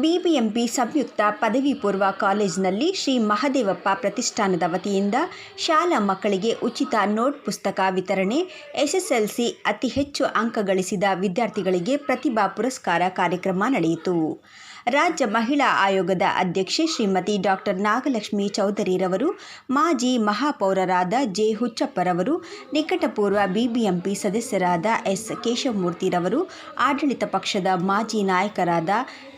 BBMP ಸಂಯುಕ್ತ ಪದವಿ ಪೂರ್ವ ಕಾಲೇಜಿನಲ್ಲಿ ಶ್ರೀ ಮಹದೇವಪ್ಪ ಪ್ರತಿಷ್ಠಾನದ ವತಿಯಿಂದ ಶಾಲಾ ಮಕ್ಕಳಿಗೆ ಉಚಿತ ನೋಟ್ ಪುಸ್ತಕ ವಿತರಣೆ, ಎಸ್ಎಸ್ಎಲ್ಸಿ ಅತಿ ಹೆಚ್ಚು ಅಂಕ ಗಳಿಸಿದ ವಿದ್ಯಾರ್ಥಿಗಳಿಗೆ ಪ್ರತಿಭಾ ಪುರಸ್ಕಾರ ಕಾರ್ಯಕ್ರಮ ನಡೆಯಿತು. ರಾಜ್ಯ ಮಹಿಳಾ ಆಯೋಗದ ಅಧ್ಯಕ್ಷೆ ಶ್ರೀಮತಿ ಡಾಕ್ಟರ್ ನಾಗಲಕ್ಷ್ಮಿ ಚೌಧರಿರವರು, ಮಾಜಿ ಮಹಾಪೌರರಾದ ಜೆ ಹುಚ್ಚಪ್ಪರವರು, ನಿಕಟಪೂರ್ವ ಬಿಬಿಎಂಪಿ ಸದಸ್ಯರಾದ ಎಸ್ ಕೇಶವಮೂರ್ತಿರವರು, ಆಡಳಿತ ಪಕ್ಷದ ಮಾಜಿ ನಾಯಕರಾದ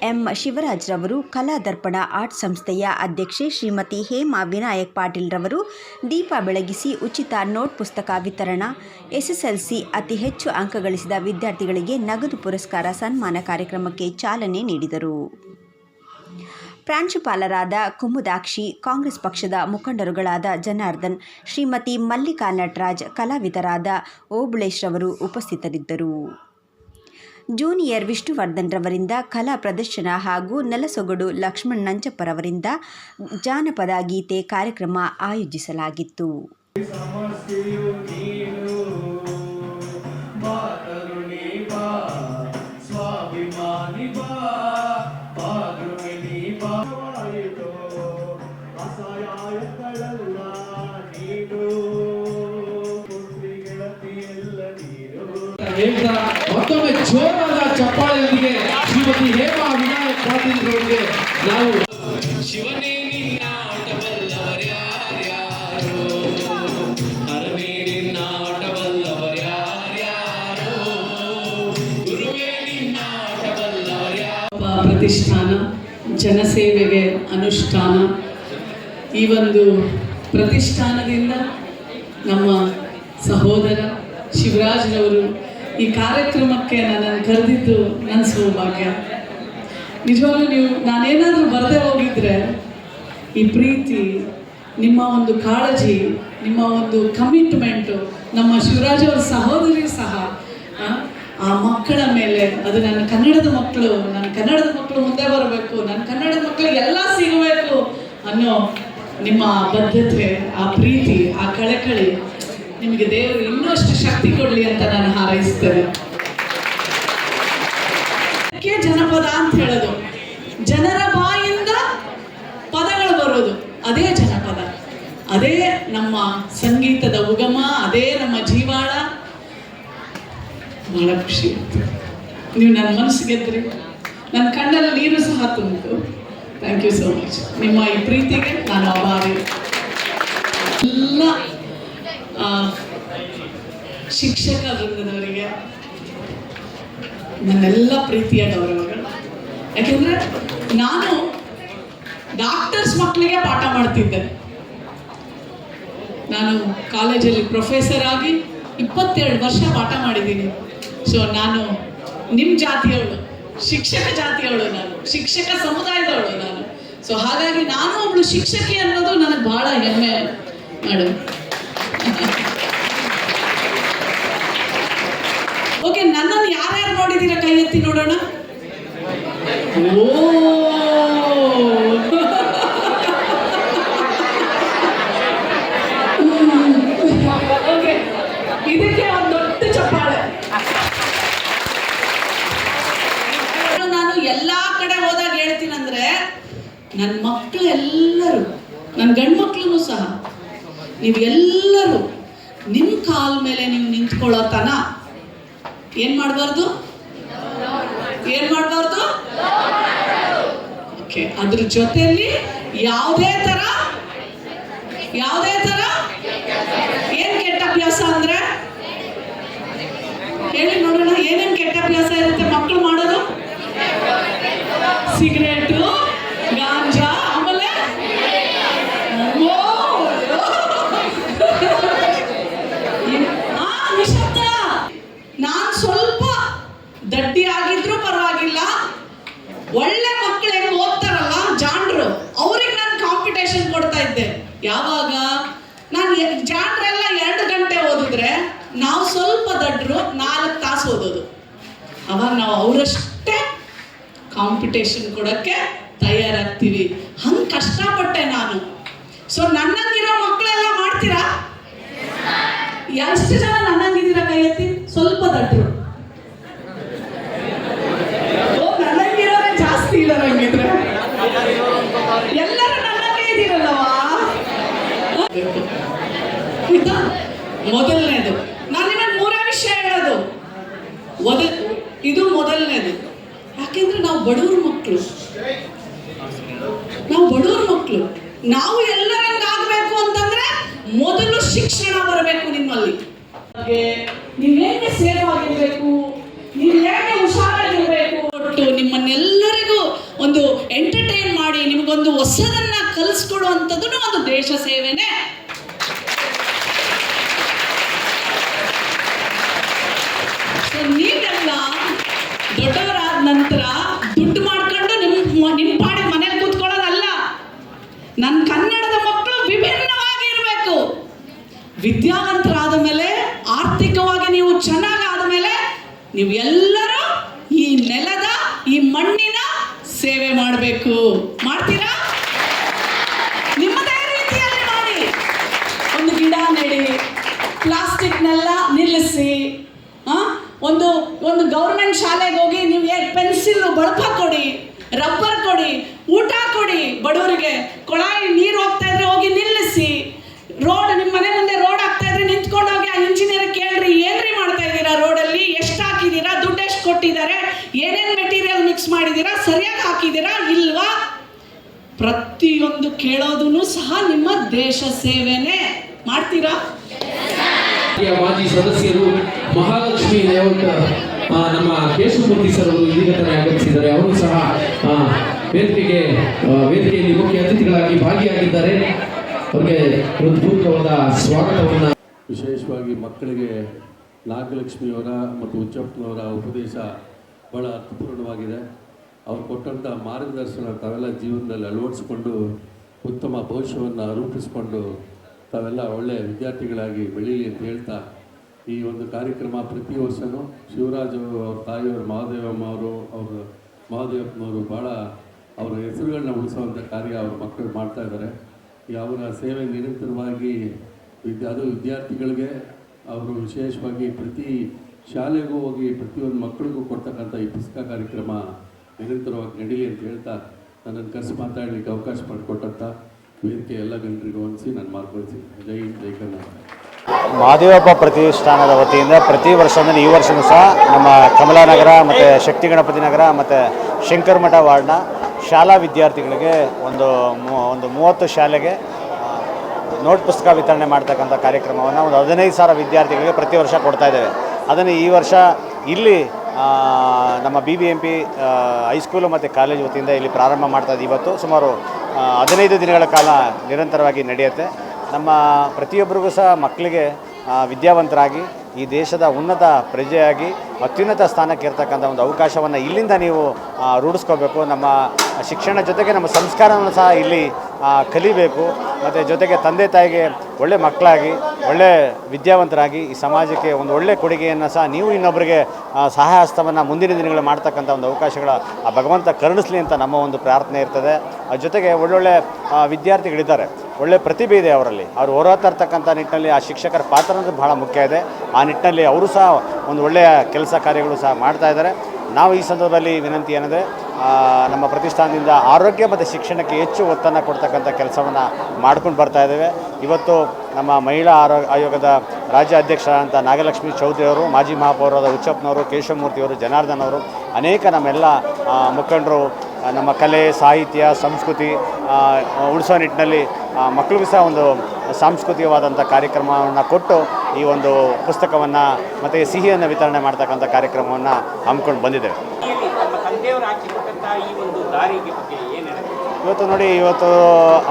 ಎಂ ಶಿವರಾಜ್ರವರು, ಕಲಾ ದರ್ಪಣ ಆರ್ಟ್ ಸಂಸ್ಥೆಯ ಅಧ್ಯಕ್ಷೆ ಶ್ರೀಮತಿ ಹೇಮಾ ವಿನಾಯಕ್ ಪಾಟೀಲ್ರವರು, ದೀಪ ಬೆಳಗಿಸಿ ಉಚಿತ ನೋಟ್ ಪುಸ್ತಕ ವಿತರಣಾ, ಎಸ್ಎಸ್ಎಲ್ಸಿ ಅತಿ ಹೆಚ್ಚು ಅಂಕ ಗಳಿಸಿದ ವಿದ್ಯಾರ್ಥಿಗಳಿಗೆ ನಗದು ಪುರಸ್ಕಾರ ಸನ್ಮಾನ ಕಾರ್ಯಕ್ರಮಕ್ಕೆ ಚಾಲನೆ ನೀಡಿದರು. ಪ್ರಾಂಶುಪಾಲರಾದ ಕುಮುದಾಕ್ಷಿ, ಕಾಂಗ್ರೆಸ್ ಪಕ್ಷದ ಮುಖಂಡರುಗಳಾದ ಜನಾರ್ದನ್, ಶ್ರೀಮತಿ ಮಲ್ಲಿಕಾ ನಟರಾಜ್ ಕಲಾವಿದರಾದ ಓಬುಳೇಶ್ ರವರು ಉಪಸ್ಥಿತರಿದ್ದರು. ಜೂನಿಯರ್ ವಿಷ್ಣುವರ್ಧನ್ ರವರಿಂದ ಕಲಾ ಪ್ರದರ್ಶನ ಹಾಗೂ ನೆಲಸೊಗಡು ಲಕ್ಷ್ಮಣ್ ನಂಜಪ್ಪರವರಿಂದ ಜಾನಪದ ಗೀತೆ ಕಾರ್ಯಕ್ರಮ ಆಯೋಜಿಸಲಾಗಿತ್ತು. ಪ್ರತಿಷ್ಠಾನ ಜನಸೇವೆಗೆ ಅನುಷ್ಠಾನ. ಈ ಒಂದು ಪ್ರತಿಷ್ಠಾನದಿಂದ ನಮ್ಮ ಸಹೋದರ ಶಿವರಾಜ್ರವರು ಈ ಕಾರ್ಯಕ್ರಮಕ್ಕೆ ನನ್ನನ್ನು ಕರೆದಿದ್ದು ನನ್ನ ಸೌಭಾಗ್ಯ. ನಿಜವಾಗ್ಲೂ ನೀವು, ನಾನೇನಾದರೂ ಬರದೇ ಹೋಗಿದ್ರೆ ಈ ಪ್ರೀತಿ, ನಿಮ್ಮ ಒಂದು ಕಾಳಜಿ, ನಿಮ್ಮ ಒಂದು ಕಮಿಟ್ಮೆಂಟು ನಮ್ಮ ಶಿವರಾಜ್ ಅವರ ಸಹೋದರಿ ಸಹ ಆ, ಮಕ್ಕಳ ಮೇಲೆ ಅದು ನನ್ನ ಕನ್ನಡದ ಮಕ್ಕಳು ನನ್ನ ಕನ್ನಡದ ಮಕ್ಕಳು ಮುಂದೆ ಬರಬೇಕು ನನ್ನ ಕನ್ನಡದ ಮಕ್ಕಳಿಗೆ ಎಲ್ಲ ಸಿಗಬೇಕು ಅನ್ನೋ ನಿಮ್ಮ ಬದ್ಧತೆ ಆ ಪ್ರೀತಿ ಆ ಕಳಕಳಿ ನಿಮಗೆ ದೇವರು ಇನ್ನಷ್ಟು ಶಕ್ತಿ ಕೊಡಲಿ ಅಂತ ನಾನು ಹಾರೈಸ್ತೇನೆ. ಜನಪದ ಅಂತ ಹೇಳೋದು. ಜನರ ಬಾಯಿಂದ ಪದಗಳು ಬರೋದು. ಅದೇ ಜನಪದ. ಅದೇ ನಮ್ಮ ಸಂಗೀತದ ಉಗಮ ಅದೇ ನಮ್ಮ ಬಹಳ ಖುಷಿ. ನೀವು ನನ್ನ ಮನಸ್ಸು ಗೆದ್ರಿ ನನ್ನ ಕಣ್ಣಲ್ಲಿ ನೀರು ಸಹ ತುಂಬಿತು. ಥ್ಯಾಂಕ್ ಯು ಸೋ ಮಚ್ ನಿಮ್ಮ ಈ ಪ್ರೀತಿಗೆ ನಾನು ಅಭಾವಿ ಎಲ್ಲ ಶಿಕ್ಷಕ ವೃಂದದವರಿಗೆ ನನ್ನೆಲ್ಲ ಪ್ರೀತಿಯ ಗೌರವಗಳು. ಯಾಕೆಂದ್ರೆ ನಾನು ಡಾಕ್ಟರ್ಸ್ ಮಕ್ಕಳಿಗೆ ಪಾಠ ಮಾಡ್ತಿದ್ದೆ. ನಾನು ಕಾಲೇಜಲ್ಲಿ ಪ್ರೊಫೆಸರ್ ಆಗಿ ಇಪ್ಪತ್ತೆರಡು ವರ್ಷ ಪಾಠ ಮಾಡಿದ್ದೀನಿ. ಸೊ ನಾನು ನಿಮ್ಮ ಜಾತಿಯವಳು ಶಿಕ್ಷಕ ಜಾತಿಯವಳು ನಾನು, ಶಿಕ್ಷಕ ಸಮುದಾಯದವಳು ನಾನು. ಸೊ ಹಾಗಾಗಿ ನಾನು ಒಬ್ಳು ಶಿಕ್ಷಕಿ ಅನ್ನೋದು ನನಗೆ ಬಹಳ ಹೆಮ್ಮೆ ಮೇಡಮ್ ಓಕೆ ನನ್ನನ್ನು ಯಾರ್ಯಾರು ನೋಡಿದ್ದೀರಾ ಕೈ ಎತ್ತಿ ನೋಡೋಣ? ಓ ಓಕೆ ಇದಕ್ಕೆ ಒಂದು ದೊಡ್ಡ ಚಪ್ಪಾಳೆ ನಾನು ಎಲ್ಲಾ ಕಡೆ ಹೋದಾಗ ಹೇಳ್ತೀನಂದ್ರೆ ನನ್ನ ಮಕ್ಕಳು ಎಲ್ಲರೂ ನನ್ನ ಗಂಡು ಮಕ್ಕಳು ಸಹ ನೀವು ಎಲ್ಲರೂ ನಿಮ್ಮ ಕಾಲ ಮೇಲೆ ನೀವು ನಿಂತ್ಕೊಳ್ಳೋ ತನ ಏನ್ ಮಾಡಬಾರ್ದು? ಏನ್ ಮಾಡಬಾರ್ದು? ಓಕೆ ಅದ್ರ ಜೊತೆಯಲ್ಲಿ ಯಾವುದೇ ತರ ಯಾವುದೇ ತರ ಏನ್ ಕೆಟ್ಟ ಅಭ್ಯಾಸ ಅಂದ್ರೆ? ಹೇಳಿ ನೋಡೋಣ, ಏನೇನ್ ಕೆಟ್ಟ ಅಭ್ಯಾಸ ಇರುತ್ತೆ? ನಾವು ಅವರಷ್ಟೇ ಕಾಂಪಿಟೇಷನ್ ಕೊಡೋಕ್ಕೆ ತಯಾರಾಗ್ತೀವಿ. ಹಂಗೆ ಕಷ್ಟಪಟ್ಟೆ ನಾನು. ಸೊ ನನ್ನಂಗಿರೋ ಮಕ್ಕಳೆಲ್ಲ ಮಾಡ್ತೀರಾ? ಎಷ್ಟು ಜನ ನನ್ನಂಗಿದ್ದೀರ ಕೈಯತ್ತಿ ಸ್ವಲ್ಪ ದಡ್ಡರು ಓ ನನ್ನಂಗಿರೋರೆ ಜಾಸ್ತಿ ಇಲ್ಲ ನಂಗಿದ್ರೆ ಎಲ್ಲರೂ ನನ್ನಂಗೆ ಇದ್ದೀರಲ್ಲವಾ ಮೊದಲನೇದು. ನಾನು ನಿಮಗೆ ಮೂರೇ ವಿಷಯ ಹೇಳೋದು. ಒದ ಇದು ಮೊದಲನೇದು. ಯಾಕೆಂದ್ರೆ ನಾವು ಬಡವ್ರ ಮಕ್ಕಳು ನಾವು ಬಡವ್ರ ಮಕ್ಕಳು ನಾವು ಎಲ್ಲರಂಗಾಗಬೇಕು ಅಂತಂದ್ರೆ ಮೊದಲು ಶಿಕ್ಷಣ ಬರಬೇಕು ನಿಮ್ಮಲ್ಲಿ. ನೀವು ಹೇಗೆ ಸೇವ್ ಆಗಿರ್ಬೇಕು ನೀವು ಹೇಗೆ ಹುಷಾರಾಗಿರ್ಬೇಕು? ಒಟ್ಟು ನಿಮ್ಮನ್ನೆಲ್ಲರಿಗೂ ಒಂದು ಎಂಟರ್ಟೈನ್ ಮಾಡಿ ನಿಮಗೊಂದು ಹೊಸದನ್ನ ಕಲಿಸ್ಕೊಡುವಂಥದ್ದು ಒಂದು ದೇಶ ಸೇವೆನೇ. ನೀವು ಎಲ್ಲರೂ ಈ ನೆಲದ, ಈ ಮಣ್ಣಿನ ಸೇವೆ ಮಾಡಬೇಕು. ಮಾಡ್ತೀರಾ? ನಿಮ್ಮದೇ ರೀತಿಯಲ್ಲಿ ಮಾಡಿ. ಒಂದು ಗಿಡ ನೆಡಿ, ಪ್ಲಾಸ್ಟಿಕ್ನೆಲ್ಲ ನಿಲ್ಲಿಸಿ? ಒಂದು ಒಂದು ಗೌರ್ಮೆಂಟ್ ಶಾಲೆಗೆ ಹೋಗಿ ನೀವು ಪೆನ್ಸಿಲ್ ಬಳಪ ಕೊಡಿ, ರಬ್ಬರ್ ಕೊಡಿ, ಊಟ ಕೊಡಿ ಬಡವರಿಗೆ, ಕೊಳಾಯಿ ನೀರು ಹೋಗ್ತಾ ಇದ್ರೆ ಹೋಗಿ ನಿಲ್ಲಿಸಿ ರೋಡ್ ನಿಮ್ಮ ಮನೆ ಮುಂದೆ ರೋಡ್ ಆಗ್ತಾ ಇದ್ರೆ ನಿಂತ್ಕೊಂಡು ಹೋಗಿ ಆ ಇಂಜಿನಿಯರ್ ಕೇಳ್ರಿ ಏನ್ರಿ ಮಾಡ್ತಾ ಇದ್ದೀರಾ ರೋಡಲ್ಲಿ ಎಷ್ಟು ಹಾಕಿದ್ದೀರಾ ದುಡ್ಡು ಎಷ್ಟು ಕೊಟ್ಟಿದ್ದಾರೆ ಏನೇನು ಮೆಟೀರಿಯಲ್ ಮಿಕ್ಸ್ ಮಾಡಿದ್ದೀರಾ ಸರಿಯಾಗಿ ಹಾಕಿದ್ದೀರಾ ಇಲ್ವಾ ಪ್ರತಿಯೊಂದು ಕೇಳೋದನ್ನು ಸಹ ನಿಮ್ಮ ದೇಶ ಸೇವೆನೇ. ಮಾಡ್ತೀರಾ? ಮಾಜಿ ಸದಸ್ಯರು ಮಹಾಲಕ್ಷ್ಮಿ ಲೇಔಟ್ ಆ, ನಮ್ಮ ಕೇಶವಮೂರ್ತಿ ಸರ್ ಅವರು ಇದೀಗ ತಾನೇ ಆಗಮಿಸಿದ್ದಾರೆ ಅವರು ಸಹ ವೇದಿಕೆಗೆ ವೇದಿಕೆಯಲ್ಲಿ ಮುಖ್ಯ ಅತಿಥಿಗಳಾಗಿ ಭಾಗಿಯಾಗಿದ್ದಾರೆ. ಅವರಿಗೆ ಅದ್ಭುತವಾದ ಸ್ವಾಗತವನ್ನು ವಿಶೇಷವಾಗಿ ಮಕ್ಕಳಿಗೆ ನಾಗಲಕ್ಷ್ಮಿಯವರ ಮತ್ತು ಉಚ್ಚಪ್ಪನವರ ಉಪದೇಶ ಬಹಳ ಅರ್ಥಪೂರ್ಣವಾಗಿದೆ. ಅವ್ರು ಕೊಟ್ಟಂಥ ಮಾರ್ಗದರ್ಶನ ತಾವೆಲ್ಲ ಜೀವನದಲ್ಲಿ ಅಳವಡಿಸ್ಕೊಂಡು ಉತ್ತಮ ಭವಿಷ್ಯವನ್ನು ರೂಪಿಸಿಕೊಂಡು ತಾವೆಲ್ಲ ಒಳ್ಳೆಯ ವಿದ್ಯಾರ್ಥಿಗಳಾಗಿ ಬೆಳೀಲಿ ಅಂತ ಹೇಳ್ತಾ ಈ ಒಂದು ಕಾರ್ಯಕ್ರಮ ಪ್ರತಿ ವರ್ಷವೂ ಶಿವರಾಜ್ ಅವರು ತಾಯಿಯವರು ಮಹಾದೇವಮ್ಮ ಅವರು ಅವರು ಮಹಾದೇವಪ್ಪನವರು ಭಾಳ ಅವರ ಹೆಸರುಗಳನ್ನ ಉಳಿಸುವಂಥ ಕಾರ್ಯ ಅವ್ರ ಮಕ್ಕಳು ಮಾಡ್ತಾ ಇದ್ದಾರೆ. ಅವರ ಸೇವೆ ನಿರಂತರವಾಗಿ ವಿದ್ಯಾ, ಅದು ವಿದ್ಯಾರ್ಥಿಗಳಿಗೆ ಅವರು ವಿಶೇಷವಾಗಿ ಪ್ರತಿ ಶಾಲೆಗೂ ಹೋಗಿ ಪ್ರತಿಯೊಂದು ಮಕ್ಕಳಿಗೂ ಕೊಡ್ತಕ್ಕಂಥ ಈ ಪುಸ್ತಕ ಕಾರ್ಯಕ್ರಮ ನಿರಂತರವಾಗಿ ನಡೀಲಿ ಅಂತ ಹೇಳ್ತಾ ನನ್ನನ್ನು ಕರೆಸಿ ಮಾತಾಡಲಿಕ್ಕೆ ಅವಕಾಶ ಮಾಡಿಕೊಟ್ಟಂಥ ವೇದಿಕೆ ಎಲ್ಲ ಗಂಡರಿಗೂ ಅನಿಸಿ ನಾನು ಮಾರ್ಪಡಿಸಿ ಜೈ ಹಿಂದ್, ಜೈ ಕರ್ನಾಟಕ. ಮಹಾದೇವಪ್ಪ ಪ್ರತಿಷ್ಠಾನದ ವತಿಯಿಂದ ಪ್ರತಿ ವರ್ಷ ಅಂದರೆ ಈ ವರ್ಷವೂ ಸಹ ನಮ್ಮ ಕಮಲಾನಗರ ಮತ್ತು ಶಕ್ತಿ ಗಣಪತಿ ನಗರ ಮತ್ತು ಶಂಕರಮಠ ವಾರ್ಡ್ನ ಶಾಲಾ ವಿದ್ಯಾರ್ಥಿಗಳಿಗೆ ಒಂದು ಒಂದು ಮೂವತ್ತು ಶಾಲೆಗೆ ನೋಟ್ ಪುಸ್ತಕ ವಿತರಣೆ ಮಾಡ್ತಕ್ಕಂಥ ಕಾರ್ಯಕ್ರಮವನ್ನು ಒಂದು ಹದಿನೈದು ಸಾವಿರ ವಿದ್ಯಾರ್ಥಿಗಳಿಗೆ ಪ್ರತಿ ವರ್ಷ ಕೊಡ್ತಾ ಇದ್ದೇವೆ. ಅದನ್ನು ಈ ವರ್ಷ ಇಲ್ಲಿ ನಮ್ಮ B B M P high school ಮತ್ತು ಕಾಲೇಜ್ ವತಿಯಿಂದ ಇಲ್ಲಿ ಪ್ರಾರಂಭ ಮಾಡ್ತಾ ಇದ್ದೀವಿ. ಇವತ್ತು ಸುಮಾರು ಹದಿನೈದು ದಿನಗಳ ಕಾಲ ನಿರಂತರವಾಗಿ ನಡೆಯುತ್ತೆ. ನಮ್ಮ ಪ್ರತಿಯೊಬ್ಬರಿಗೂ ಸಹ ಮಕ್ಕಳಿಗೆ ವಿದ್ಯಾವಂತರಾಗಿ, ಈ ದೇಶದ ಉನ್ನತ ಪ್ರಜೆಯಾಗಿ, ಅತ್ಯುನ್ನತ ಸ್ಥಾನಕ್ಕೆ ಇರ್ತಕ್ಕಂಥ ಒಂದು ಅವಕಾಶವನ್ನು ಇಲ್ಲಿಂದ ನೀವು ರೂಢಿಸ್ಕೋಬೇಕು. ನಮ್ಮ ಶಿಕ್ಷಣ ಜೊತೆಗೆ ನಮ್ಮ ಸಂಸ್ಕಾರವನ್ನು ಸಹ ಇಲ್ಲಿ ಕಲಿಬೇಕು. ಮತ್ತು ಜೊತೆಗೆ ತಂದೆ ತಾಯಿಗೆ ಒಳ್ಳೆ ಮಕ್ಕಳಾಗಿ ಒಳ್ಳೆ ವಿದ್ಯಾವಂತರಾಗಿ ಈ ಸಮಾಜಕ್ಕೆ ಒಂದು ಒಳ್ಳೆ ಕೊಡುಗೆಯನ್ನು ಸಹ ನೀವು ಇನ್ನೊಬ್ಬರಿಗೆ ಸಹಾಯ ಹಸ್ತವನ್ನು ಮುಂದಿನ ದಿನಗಳು ಮಾಡ್ತಕ್ಕಂಥ ಒಂದು ಅವಕಾಶಗಳ, ಆ, ಭಗವಂತ ಕರುಣಿಸ್ಲಿ ಅಂತ ನಮ್ಮ ಒಂದು ಪ್ರಾರ್ಥನೆ ಇರ್ತದೆ. ಅದ್ರ ಜೊತೆಗೆ ಒಳ್ಳೊಳ್ಳೆ ವಿದ್ಯಾರ್ಥಿಗಳಿದ್ದಾರೆ. ಒಳ್ಳೆ ಪ್ರತಿಭೆ ಇದೆ ಅವರಲ್ಲಿ. ಅವರು ಹೋರಾಡ್ತಾ ನಿಟ್ಟಿನಲ್ಲಿ ಆ ಶಿಕ್ಷಕರ ಪಾತ್ರ ಬಹಳ ಮುಖ್ಯ ಇದೆ. ಆ ನಿಟ್ಟಿನಲ್ಲಿ ಅವರು ಸಹ ಒಂದು ಒಳ್ಳೆಯ ಕೆಲಸ ಕಾರ್ಯಗಳು ಸಹ ಮಾಡ್ತಾ ಇದ್ದಾರೆ. ನಾವು ಈ ಸಂದರ್ಭದಲ್ಲಿ ವಿನಂತಿ ಏನಂದರೆ ನಮ್ಮ ಪ್ರತಿಷ್ಠಾನದಿಂದ ಆರೋಗ್ಯ ಮತ್ತು ಶಿಕ್ಷಣಕ್ಕೆ ಹೆಚ್ಚು ಒತ್ತನ್ನು ಕೊಡ್ತಕ್ಕಂಥ ಕೆಲಸವನ್ನು ಮಾಡ್ಕೊಂಡು ಬರ್ತಾ ಇದ್ದೇವೆ. ಇವತ್ತು ನಮ್ಮ ಮಹಿಳಾ ಆರೋ, ಆಯೋಗದ ರಾಜ್ಯ ಅಧ್ಯಕ್ಷರಾದಂಥ ನಾಗಲಕ್ಷ್ಮಿ ಚೌಧರಿ ಅವರು, ಮಾಜಿ ಮಹಾಪೌರಾದ ಉಚ್ಚಪ್ಪನವರು ಕೇಶವಮೂರ್ತಿಯವರು ಜನಾರ್ದನ್ ಅವರು, ಅನೇಕ ನಮ್ಮೆಲ್ಲ ಮುಖಂಡರು ನಮ್ಮ ಕಲೆ, ಸಾಹಿತ್ಯ, ಸಂಸ್ಕೃತಿ ಉಳಿಸೋ ನಿಟ್ಟಿನಲ್ಲಿ ಮಕ್ಕಳಿಗೂ ಸಹ ಒಂದು ಸಾಂಸ್ಕೃತಿಕವಾದಂಥ ಕಾರ್ಯಕ್ರಮವನ್ನು ಕೊಟ್ಟು ಈ ಒಂದು ಪುಸ್ತಕವನ್ನು ಮತ್ತು ಸಿಹಿಯನ್ನು ವಿತರಣೆ ಮಾಡ್ತಕ್ಕಂಥ ಕಾರ್ಯಕ್ರಮವನ್ನು ಹಮ್ಮಿಕೊಂಡು ಬಂದಿದ್ದೇವೆ. ಇವತ್ತು ನೋಡಿ, ಇವತ್ತು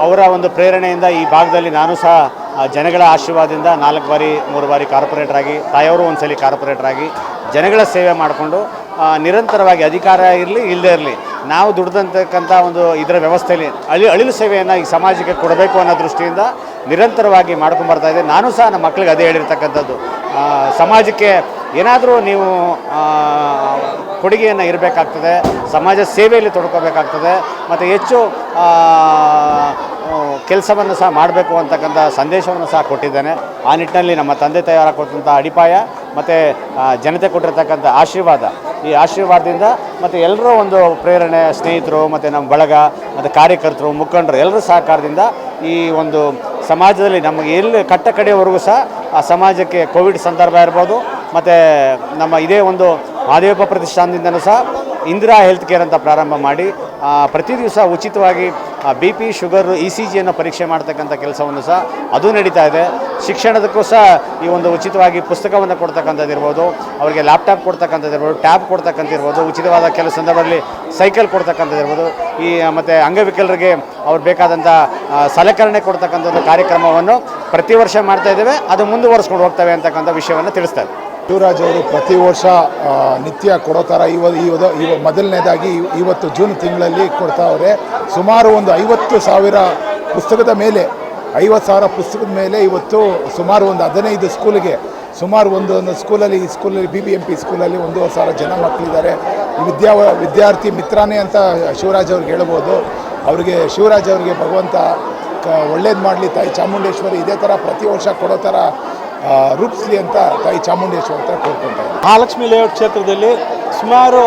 ಅವರ ಒಂದು ಪ್ರೇರಣೆಯಿಂದ ಈ ಭಾಗದಲ್ಲಿ ನಾನು ಸಹ ಜನಗಳ ಆಶೀರ್ವಾದದಿಂದ ನಾಲ್ಕು ಬಾರಿ, ಮೂರು ಬಾರಿ ಕಾರ್ಪೊರೇಟರ್ ಆಗಿ ತಾಯವರು ಒಂದು ಸಲ ಕಾರ್ಪೊರೇಟರ್ ಆಗಿ ಜನಗಳ ಸೇವೆ ಮಾಡಿಕೊಂಡು ನಿರಂತರವಾಗಿ ಅಧಿಕಾರ ಇರಲಿ ಇಲ್ಲದೇ ಇರಲಿ, ನಾವು ದುಡ್ದಂತಕ್ಕಂಥ ಒಂದು ಇದರ ವ್ಯವಸ್ಥೆಯಲ್ಲಿ ಅಳಿ, ಅಳಿಲು ಸೇವೆಯನ್ನು ಈ ಸಮಾಜಕ್ಕೆ ಕೊಡಬೇಕು ಅನ್ನೋ ದೃಷ್ಟಿಯಿಂದ ನಿರಂತರವಾಗಿ ಮಾಡ್ಕೊಂಡು ಬರ್ತಾ ಇದೆ. ನಾನು ಸಹ ನಮ್ಮ ಮಕ್ಕಳಿಗೆ ಅದೇ ಹೇಳಿರ್ತಕ್ಕಂಥದ್ದು. ಸಮಾಜಕ್ಕೆ ಏನಾದರೂ ನೀವು ಕೊಡುಗೆಯನ್ನು ಇರಬೇಕಾಗ್ತದೆ, ಸಮಾಜ ಸೇವೆಯಲ್ಲಿ ತೊಡ್ಕೋಬೇಕಾಗ್ತದೆ, ಮತ್ತು ಹೆಚ್ಚು ಕೆಲಸವನ್ನು ಸಹ ಮಾಡಬೇಕು ಅಂತಕ್ಕಂಥ ಸಂದೇಶವನ್ನು ಸಹ ಕೊಟ್ಟಿದ್ದೇನೆ. ಆ ನಿಟ್ಟಿನಲ್ಲಿ ನಮ್ಮ ತಂದೆ ತಾಯಿಯವರ ಕೊಟ್ಟಂಥ ಅಡಿಪಾಯ, ಮತ್ತು ಜನತೆ ಕೊಟ್ಟಿರ್ತಕ್ಕಂಥ ಆಶೀರ್ವಾದ. ಈ ಆಶೀರ್ವಾದದಿಂದ ಮತ್ತು ಎಲ್ಲರೂ ಒಂದು ಪ್ರೇರಣೆ, ಸ್ನೇಹಿತರು, ಮತ್ತು ನಮ್ಮ ಬಳಗ, ಮತ್ತು ಕಾರ್ಯಕರ್ತರು, ಮುಖಂಡರು ಎಲ್ಲರ ಸಹಕಾರದಿಂದ ಈ ಒಂದು ಸಮಾಜದಲ್ಲಿ ನಮಗೆ ಎಲ್ಲಿ ಕಟ್ಟ ಕಡೆಯವರೆಗೂ ಸಹ ಆ ಸಮಾಜಕ್ಕೆ ಕೋವಿಡ್ ಸಂದರ್ಭ ಇರ್ಬೋದು. ಮತ್ತು ನಮ್ಮ ಇದೇ ಒಂದು ಮಹಾದೇವಪ್ಪ ಪ್ರತಿಷ್ಠಾನದಿಂದನೂ ಸಹ ಇಂದಿರಾ ಹೆಲ್ತ್ ಕೇರ್ ಅಂತ ಪ್ರಾರಂಭ ಮಾಡಿ ಪ್ರತಿ ದಿವಸ ಉಚಿತವಾಗಿ B P sugar E C ಜಿಯನ್ನು ಪರೀಕ್ಷೆ ಮಾಡ್ತಕ್ಕಂಥ ಕೆಲಸವನ್ನು ಸಹ ಅದು ನಡೀತಾ ಇದೆ. ಶಿಕ್ಷಣದಕ್ಕೂ ಸಹ ಈ ಒಂದು ಉಚಿತವಾಗಿ ಪುಸ್ತಕವನ್ನು ಕೊಡ್ತಕ್ಕಂಥದ್ದು ಇರ್ಬೋದು, ಅವರಿಗೆ ಲ್ಯಾಪ್ಟಾಪ್ ಕೊಡ್ತಕ್ಕಂಥದ್ದು ಇರ್ಬೋದು ಟ್ಯಾಬ್ ಕೊಡ್ತಕ್ಕಂಥ ಇರ್ಬೋದು, ಉಚಿತವಾದ ಕೆಲವು ಸಂದರ್ಭದಲ್ಲಿ ಸೈಕಲ್ ಕೊಡ್ತಕ್ಕಂಥದ್ದು ಇರ್ಬೋದು. ಈ ಮತ್ತು ಅಂಗವಿಕಲರಿಗೆ ಅವ್ರು ಬೇಕಾದಂಥ ಸಲಕರಣೆ ಕೊಡ್ತಕ್ಕಂಥ ಒಂದು ಕಾರ್ಯಕ್ರಮವನ್ನು ಪ್ರತಿ ವರ್ಷ ಮಾಡ್ತಾ ಇದ್ದೇವೆ. ಅದು ಮುಂದುವರ್ಸ್ಕೊಂಡು ಹೋಗ್ತವೆ ಅಂತಕ್ಕಂಥ ವಿಷಯವನ್ನು ತಿಳಿಸ್ತಾರೆ ಶಿವರಾಜ್ ಅವರು ಪ್ರತಿ ವರ್ಷ ನಿತ್ಯ ಕೊಡೋ ಥರ ಇವ ಇವ ಮೊದಲನೇದಾಗಿ ಇವ್- ಇವತ್ತು ಜೂನ್ ತಿಂಗಳಲ್ಲಿ ಕೊಡ್ತಾವ್ರೆ ಸುಮಾರು ಒಂದು ಐವತ್ತು ಸಾವಿರ ಪುಸ್ತಕದ ಮೇಲೆ, ಐವತ್ತು ಸಾವಿರ ಪುಸ್ತಕದ ಮೇಲೆ ಇವತ್ತು ಸುಮಾರು ಒಂದು ಹದಿನೈದು ಸ್ಕೂಲಿಗೆ, ಸುಮಾರು ಒಂದು ಒಂದು ಸ್ಕೂಲಲ್ಲಿ, ಈ ಸ್ಕೂಲಲ್ಲಿ ಬಿ ಬಿ ಎಂ ಪಿ ಸ್ಕೂಲಲ್ಲಿ ಒಂದೂವರೆ ಸಾವಿರ ಜನ ಮಕ್ಕಳಿದ್ದಾರೆ. ವಿದ್ಯಾ, ವಿದ್ಯಾರ್ಥಿ ಮಿತ್ರನೇ ಅಂತ ಶಿವರಾಜ್ ಅವ್ರಿಗೆ ಹೇಳ್ಬೋದು. ಅವರಿಗೆ ಶಿವರಾಜ್ ಅವರಿಗೆ ಭಗವಂತ ಒಳ್ಳೇದು ಮಾಡಲಿ, ತಾಯಿ ಚಾಮುಂಡೇಶ್ವರಿ ಇದೇ ಥರ ಪ್ರತಿ ವರ್ಷ ಕೊಡೋ ಥರ ರೂಪಿಸ್ಲಿ ಅಂತ ತಾಯಿ ಚಾಮುಂಡೇಶ್ವರಿ ಹತ್ರ ಕೋರ್ಕೊಂತಾರೆ ಮಹಾಲಕ್ಷ್ಮಿ ಲೇಔಟ್ ಕ್ಷೇತ್ರದಲ್ಲಿ ಸುಮಾರು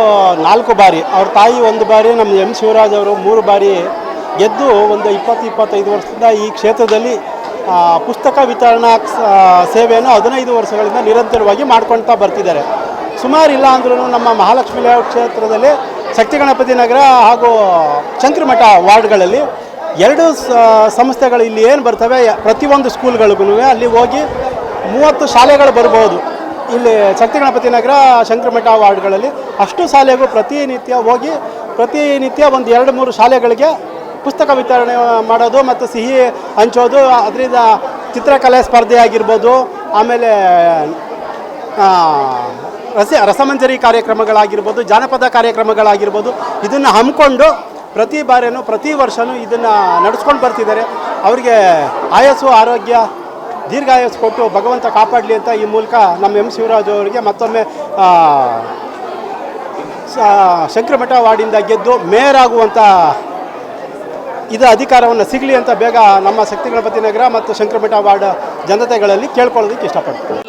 ನಾಲ್ಕು ಬಾರಿ, ಅವ್ರ ತಾಯಿ ಒಂದು ಬಾರಿ, ನಮ್ಮ ಎಂ ಶಿವರಾಜ್ ಅವರು ಮೂರು ಬಾರಿ ಗೆದ್ದು ಒಂದು ಇಪ್ಪತ್ತು, ಇಪ್ಪತ್ತೈದು ವರ್ಷದಿಂದ ಈ ಕ್ಷೇತ್ರದಲ್ಲಿ ಪುಸ್ತಕ ವಿತರಣಾ ಸೇವೆಯನ್ನು ಹದಿನೈದು ವರ್ಷಗಳಿಂದ ನಿರಂತರವಾಗಿ ಮಾಡ್ಕೊಳ್ತಾ ಬರ್ತಿದ್ದಾರೆ. ಸುಮಾರು ಇಲ್ಲ ಅಂದ್ರೂ ನಮ್ಮ ಮಹಾಲಕ್ಷ್ಮಿ ಲೇಔಟ್ ಕ್ಷೇತ್ರದಲ್ಲಿ ಶಕ್ತಿ ಗಣಪತಿ ನಗರ ಹಾಗೂ ಚಂದ್ರಮಠ ವಾರ್ಡ್ಗಳಲ್ಲಿ ಎರಡು ಸಂಸ್ಥೆಗಳು ಇಲ್ಲಿ ಏನು ಬರ್ತವೆ, ಪ್ರತಿಯೊಂದು ಸ್ಕೂಲ್ಗಳಿಗೂ ಅಲ್ಲಿ ಹೋಗಿ ಮೂವತ್ತು ಶಾಲೆಗಳು ಬರ್ಬೋದು ಇಲ್ಲಿ ಶಕ್ತಿ ಗಣಪತಿ ನಗರ ಶಂಕರಮಠ ವಾರ್ಡ್ಗಳಲ್ಲಿ ಅಷ್ಟು ಶಾಲೆಗೂ ಪ್ರತಿನಿತ್ಯ ಹೋಗಿ ಪ್ರತಿನಿತ್ಯ ಒಂದು ಎರಡು ಮೂರು ಶಾಲೆಗಳಿಗೆ ಪುಸ್ತಕ ವಿತರಣೆ ಮಾಡೋದು ಮತ್ತು ಸಿಹಿ ಹಂಚೋದು, ಅದರಿಂದ ಚಿತ್ರಕಲೆ ಸ್ಪರ್ಧೆ ಆಗಿರ್ಬೋದು ಆಮೇಲೆ ರಸ, ರಸಮಂಜರಿ ಕಾರ್ಯಕ್ರಮಗಳಾಗಿರ್ಬೋದು, ಜಾನಪದ ಕಾರ್ಯಕ್ರಮಗಳಾಗಿರ್ಬೋದು, ಇದನ್ನು ಹಮ್ಮಿಕೊಂಡು ಪ್ರತಿ ಬಾರಿಯೂ ಪ್ರತಿ ವರ್ಷವೂ ಇದನ್ನು ನಡೆಸ್ಕೊಂಡು ಬರ್ತಿದ್ದಾರೆ. ಅವರಿಗೆ ಆಯಸ್ಸು, ಆರೋಗ್ಯ ದೀರ್ಘಾಯಸ್ಸು ಕೊಟ್ಟು ಭಗವಂತ ಕಾಪಾಡಲಿ ಅಂತ ಈ ಮೂಲಕ ನಮ್ಮ ಎಂ ಶಿವರಾಜ್ ಅವರಿಗೆ ಮತ್ತೊಮ್ಮೆ ಆ, ಸ- ಶಂಕರಮಠ ವಾರ್ಡಿಂದ ಗೆದ್ದು ಮೇಯರ್ ಆಗುವಂಥ ಇದು ಅಧಿಕಾರವನ್ನು ಸಿಗಲಿ ಅಂತ ಬೇಗ ನಮ್ಮ ಶಕ್ತಿ ಗಣಪತಿ ನಗರ ಮತ್ತು ಶಂಕ್ರಮಠ ವಾರ್ಡ್ ಜನತೆಗಳಲ್ಲಿ ಕೇಳ್ಕೊಳ್ಳೋದಕ್ಕೆ ನಿನ್ನ